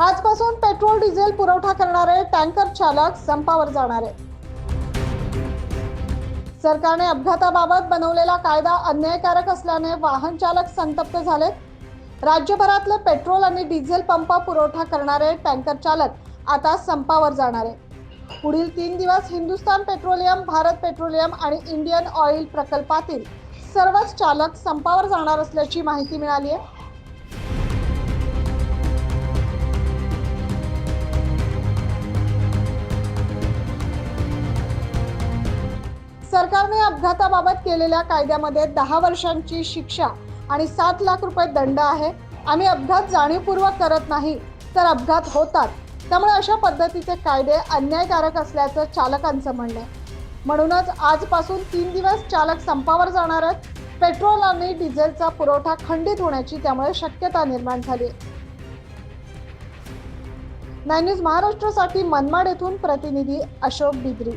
आजपासून petrol diesel पुरवठा करणारे टँकर चालक संपावर जाणार आहे सरकारने अपघाताबाबत बनवलेला कायदा अन्यायकारक असल्याने वाहन चालक संतप्त झालेत. राज्यभरातले पेट्रोल आणि डिझेल पंप पुरवठा करणारे टँकर चालक आता संपावर जाणार आहे पुढील तीन दिवस हिंदुस्तान पेट्रोलियम भारत पेट्रोलियम आणि इंडियन ऑइल प्रकल्पातील सर्वच चालक संपावर जाणार असल्याची माहिती मिळाली आहे. सरकारने अपघाताबाबत केलेल्या कायद्यामध्ये दहा वर्षांची शिक्षा आणि सात लाख रुपये दंड आहे. आम्ही अपघात जाणीवपूर्वक करत नाही तर अपघात होतात. त्यामुळे अशा पद्धतीचे कायदे अन्यायकारक असल्याचं चालकांचं म्हणणं आहे. म्हणूनच आजपासून तीन दिवस चालक संपावर जाणार आहेत. पेट्रोल आणि डिझेलचा पुरवठा खंडित होण्याची त्यामुळे शक्यता निर्माण झाली आहे. नाईन न्यूज महाराष्ट्रासाठी मनमाड येथून प्रतिनिधी अशोक बिद्री